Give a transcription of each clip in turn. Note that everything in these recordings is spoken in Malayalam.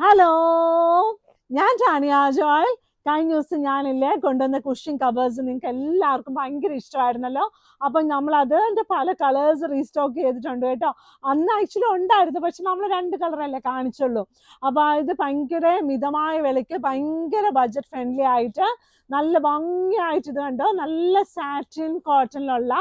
ഹലോ ഞാൻ ടാനിയ ജോയ് കഴിഞ്ഞ ദിവസം ഞാനില്ലേ കൊണ്ടുവന്ന കുഷ്യൻ കവേഴ്സ് നിങ്ങൾക്ക് എല്ലാവർക്കും ഭയങ്കര ഇഷ്ടമായിരുന്നല്ലോ. അപ്പം നമ്മൾ അതിന്റെ പല കളേഴ്സ് റീസ്റ്റോക്ക് ചെയ്തിട്ടുണ്ട് കേട്ടോ. അന്ന് ആക്ച്വലി ഉണ്ടായിരുന്നു പക്ഷെ നമ്മൾ രണ്ട് കളറല്ലേ കാണിച്ചുള്ളൂ. അപ്പോൾ ഇത് ഭയങ്കര മിതമായ വിലയ്ക്ക് ഭയങ്കര ബഡ്ജറ്റ് ഫ്രണ്ട്ലി ആയിട്ട് നല്ല ഭംഗിയായിട്ട് ഇത് കണ്ടോ? നല്ല സാറ്റിൻ കോട്ടണിലുള്ള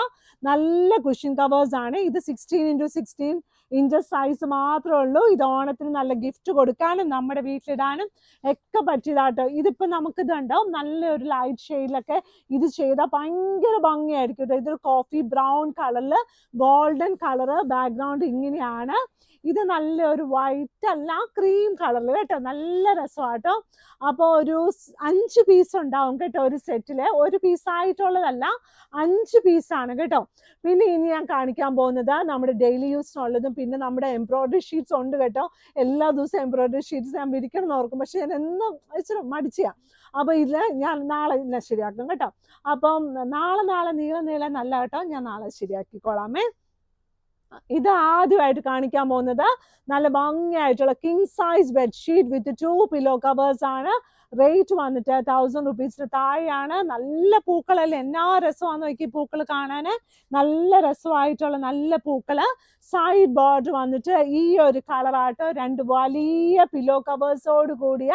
നല്ല കുഷ്യൻ കവേഴ്സ് ആണ്. ഇത് sixteen into sixteen inches size മാത്രമേ ഉള്ളൂ. ഇത് ഓണത്തിന് നല്ല ഗിഫ്റ്റ് കൊടുക്കാനും നമ്മുടെ വീട്ടിലിടാനും ഒക്കെ പറ്റിയതാട്ടോ. ഇതിപ്പോ നമുക്ക് ഇതുണ്ടോ നല്ലൊരു ലൈറ്റ് ഷെയ്ഡിലൊക്കെ ഇത് ചെയ്താൽ ഭയങ്കര ഭംഗിയായിരിക്കും കേട്ടോ ഇതൊരു കോഫി ബ്രൗൺ കളറിൽ ഗോൾഡൻ കളറ് ബാക്ക്ഗ്രൗണ്ട് ഇങ്ങനെയാണ്. ഇത് നല്ലൊരു വൈറ്റ് അല്ല ക്രീം കളറിൽ കേട്ടോ. നല്ല രസമാട്ടോ അപ്പോൾ ഒരു അഞ്ച് പീസ് ഉണ്ടാവും കേട്ടോ ഒരു സെറ്റിൽ ഒരു പീസ് ആയിട്ടുള്ളതല്ല അഞ്ച് പീസാണ് കേട്ടോ. പിന്നെ ഇനി ഞാൻ കാണിക്കാൻ പോകുന്നത് നമ്മുടെ ഡെയിലി യൂസിനുള്ളതും പിന്നെ നമ്മുടെ എംബ്രോയ്ഡറി ഷീറ്റ്സ് ഉണ്ട് കേട്ടോ. എല്ലാ ദിവസവും എംബ്രോയ്ഡറി ഷീറ്റ്സ് ഞാൻ വിരിക്കണം എന്ന് ഓർക്കും. പക്ഷെ ഞാൻ എന്നും ഇച്ചിരി മടിച്ചാ അപ്പോൾ ഇല്ല ഞാൻ നാളെ ഞാൻ ശരിയാക്കും കേട്ടോ. അപ്പം നാളെ നാളെ നീളം നീളെ നല്ല കേട്ടോ ഞാൻ നാളെ ശരിയാക്കിക്കോളാമേ. ഇത് ആദ്യമായിട്ട് കാണിക്കാൻ പോകുന്നത് നല്ല ഭംഗിയായിട്ടുള്ള king size bedsheet with two pillow covers ആണ്. റേറ്റ് വന്നിട്ട് തൗസൻഡ് റുപ്പീസിന് താഴെയാണ്. നല്ല പൂക്കളല്ലേ? എന്നാ രസമാണെന്ന് നോക്കി പൂക്കൾ കാണാൻ നല്ല രസമായിട്ടുള്ള നല്ല പൂക്കൾ സൈഡ് ബോർഡർ വന്നിട്ട് ഈ ഒരു കളറാട്ടോ രണ്ട് വലിയ പില്ലോ കവേഴ്സോട് കൂടിയ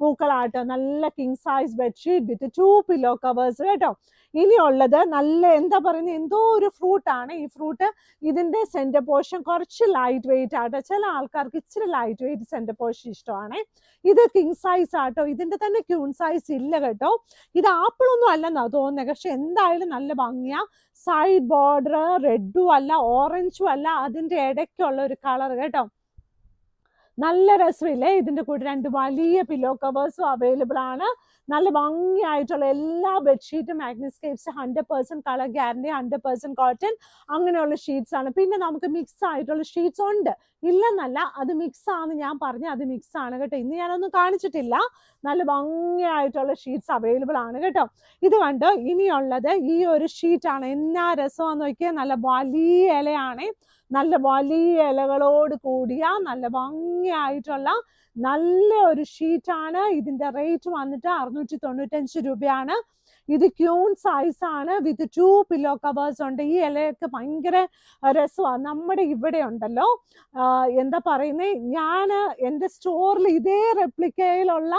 പൂക്കളാട്ടോ. നല്ല king size bedsheet with two pillow covers കേട്ടോ. ഇനിയുള്ളത് നല്ല എന്താ പറയുന്നത് എന്തോ ഒരു ഫ്രൂട്ടാണ് ഈ ഫ്രൂട്ട് ഇതിന്റെ സെന്റർ പോർഷൻ കുറച്ച് ലൈറ്റ് വെയിറ്റ് ആട്ടോ. ചില ആൾക്കാർക്ക് ഇച്ചിരി ലൈറ്റ് വെയിറ്റ് സെന്റർ പോർഷൻ ഇഷ്ടമാണ്. ഇത് കിങ് സൈസ് ആട്ടോ. ഇതിന്റെ തന്നെ ക്യൂൺ സൈസ് ഇല്ല കേട്ടോ. ഇത് ആപ്പിൾ ഒന്നും അല്ലെന്നാ തോന്നുന്നത് പക്ഷെ എന്തായാലും നല്ല ഭംഗിയാ. സൈഡ് ബോർഡർ റെഡും അല്ല ഓറഞ്ചും അല്ല അതിന്റെ ഇടയ്ക്കുള്ള ഒരു കളർ കേട്ടോ. നല്ല രസമില്ലേ? ഇതിന്റെ കൂടെ രണ്ട് വലിയ പില്ലോ കവേഴ്സും അവൈലബിൾ ആണ്. നല്ല ഭംഗിയായിട്ടുള്ള എല്ലാ ബെഡ്ഷീറ്റും മാഗ്നസ്കേപ്സ് hundred percent colour guarantee hundred percent cotton അങ്ങനെയുള്ള ഷീറ്റ്സ് ആണ്. പിന്നെ നമുക്ക് മിക്സ് ആയിട്ടുള്ള ഷീറ്റ്സ് ഉണ്ട്. ഇല്ലെന്നല്ല അത് മിക്സ് ആണെന്ന് ഞാൻ പറഞ്ഞു അത് മിക്സ് ആണ് കേട്ടോ. ഇന്ന് ഞാനൊന്നും കാണിച്ചിട്ടില്ല. നല്ല ഭംഗിയായിട്ടുള്ള ഷീറ്റ്സ് അവൈലബിൾ ആണ് കേട്ടോ. ഇത് കണ്ടോ? ഇനിയുള്ളത് ഈ ഒരു ഷീറ്റാണ് എന്നാ രസമാണെന്ന് നോക്കിയാൽ നല്ല വലിയ ഇലയാണ്. നല്ല വലിയ ഇലകളോട് കൂടിയ നല്ല ഭംഗിയായിട്ടുള്ള നല്ല ഒരു ഷീറ്റാണ് ഇതിന്റെ റേറ്റ് വന്നിട്ട് അറുന്നൂറ്റി തൊണ്ണൂറ്റഞ്ച് രൂപയാണ്. ഇത് ക്യൂൺ സൈസ് ആണ് വിത്ത് ടു പില്ലോ കവേഴ്സ് ഉണ്ട്. ഈ ഇലയൊക്കെ ഭയങ്കര രസമാണ് നമ്മുടെ ഇവിടെ ഉണ്ടല്ലോ. എന്താ പറയുന്നത് ഞാൻ എന്റെ സ്റ്റോറിൽ ഇതേ റെപ്ലിക്കയിലുള്ള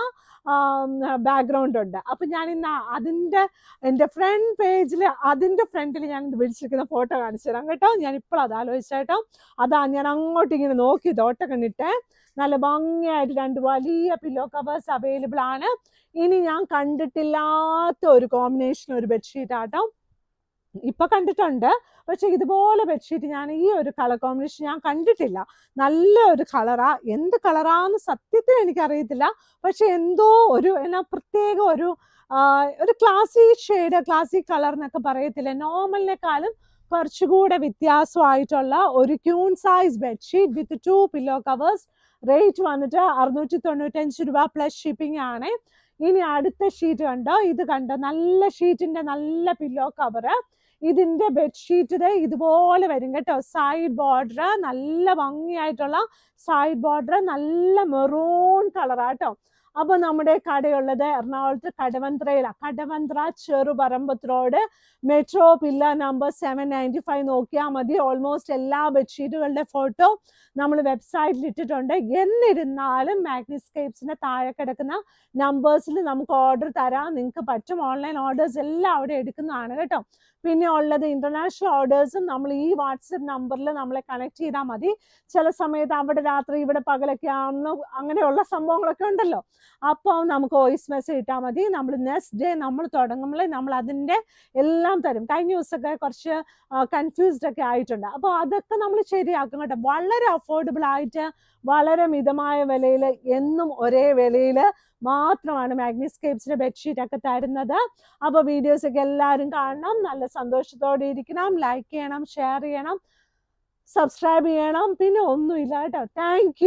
ബാക്ക്ഗ്രൗണ്ട് ഉണ്ട്. അപ്പൊ ഞാൻ ഇന്ന് അതിന്റെ എന്റെ ഫ്രണ്ട് പേജിൽ അതിന്റെ ഫ്രണ്ടിൽ ഞാൻ ഇത് വിളിച്ചിരിക്കുന്ന ഫോട്ടോ കാണിച്ചു തരാം കേട്ടോ. ഞാൻ ഇപ്പോൾ അത് ആലോചിച്ചേട്ടോ അതാ ഞാൻ അങ്ങോട്ട് ഇങ്ങനെ നോക്കി തോട്ട കണ്ടിട്ട്. നല്ല ഭംഗിയായിട്ട് രണ്ട് വലിയ പില്ലോ കവേഴ്സ് അവൈലബിൾ ആണ്. ഇനി ഞാൻ കണ്ടിട്ടില്ലാത്ത ഒരു കോമ്പിനേഷൻ ഒരു ബെഡ്ഷീറ്റ് ആട്ടോ ഇപ്പൊ കണ്ടിട്ടുണ്ട്. പക്ഷെ ഇതുപോലെ ബെഡ്ഷീറ്റ് ഞാൻ ഈ ഒരു കളർ കോമ്പിനേഷൻ ഞാൻ കണ്ടിട്ടില്ല. നല്ല ഒരു കളറാ എന്ത് കളറാന്ന് സത്യത്തിൽ എനിക്കറിയത്തില്ല. പക്ഷെ എന്തോ ഒരു എന്നാ പ്രത്യേക ഒരു ഒരു ക്ലാസി ഷെയ്ഡ് ക്ലാസി കളർ എന്നൊക്കെ പറയത്തില്ല. നോർമലിനെക്കാളും കുറച്ചുകൂടെ വ്യത്യാസമായിട്ടുള്ള ഒരു queen size bedsheet with two pillow covers rate വന്നിട്ട് അറുന്നൂറ്റി തൊണ്ണൂറ്റഞ്ച് രൂപ പ്ലസ് ഷിപ്പിംഗ് ആണ്. ഇനി അടുത്ത ഷീറ്റ് കണ്ടോ? ഇത് കണ്ടോ? നല്ല ഷീറ്റിന്റെ നല്ല പില്ലോ കവറ് ഇതിന്റെ ബെഡ്ഷീറ്റ് ഇതുപോലെ വരും കേട്ടോ. സൈഡ് ബോർഡർ നല്ല ഭംഗിയായിട്ടുള്ള സൈഡ് ബോർഡർ നല്ല മെറൂൺ കളറാട്ടോ അപ്പൊ നമ്മുടെ കടയുള്ളത് എറണാകുളത്ത് കടവന്ത്രയിലാണ് Kadavanthra Cherupparambath road metro pillar number seven ninety five നോക്കിയാൽ മതി. ഓൾമോസ്റ്റ് എല്ലാ ബെഡ്ഷീറ്റുകളുടെ ഫോട്ടോ നമ്മൾ വെബ്സൈറ്റിൽ ഇട്ടിട്ടുണ്ട്. എന്നിരുന്നാലും മാഗ്നിസ്കേപ്സിന്റെ താഴെ കിടക്കുന്ന നമ്പേഴ്സിൽ നമുക്ക് ഓർഡർ തരാം. നിങ്ങൾക്ക് പറ്റും. ഓൺലൈൻ ഓർഡേഴ്സ് എല്ലാം അവിടെ എടുക്കുന്നതാണ് കേട്ടോ. പിന്നെ ഉള്ളത് ഇന്റർനാഷണൽ ഓർഡേഴ്സും നമ്മൾ ഈ വാട്സപ്പ് നമ്പറിൽ നമ്മളെ കണക്ട് ചെയ്താൽ മതി. ചില സമയത്ത് അവിടെ രാത്രി ഇവിടെ പകലൊക്കെ ആണെന്നോ അങ്ങനെയുള്ള സംഭവങ്ങളൊക്കെ ഉണ്ടല്ലോ. അപ്പോൾ നമുക്ക് വോയിസ് മെസ്സേജ് ഇട്ടാൽ മതി. നമ്മൾ നെക്സ്റ്റ് ഡേ നമ്മൾ തുടങ്ങുമ്പോൾ നമ്മൾ അതിന്റെ എല്ലാം തരും. കഴിഞ്ഞ ദിവസമൊക്കെ കുറച്ച് കൺഫ്യൂസ്ഡ് ഒക്കെ ആയിട്ടുണ്ട്. അപ്പോൾ അതൊക്കെ നമ്മൾ ശരിയാക്കും കേട്ടോ. വളരെ അഫോർഡബിൾ ആയിട്ട് വളരെ മിതമായ വിലയിൽ എന്നും ഒരേ വിലയിൽ മാത്രമാണ് മാഗ്നിസ്കേപ്സിന്റെ ബെഡ്ഷീറ്റ് ഒക്കെ തരുന്നത്. അപ്പോൾ വീഡിയോസ് ഒക്കെ എല്ലാവരും കാണണം. നല്ല സന്തോഷത്തോടെ ഇരിക്കണം. ലൈക്ക് ചെയ്യണം ഷെയർ ചെയ്യണം സബ്സ്ക്രൈബ് ചെയ്യണം. പിന്നെ ഒന്നുമില്ല കേട്ടോ. താങ്ക്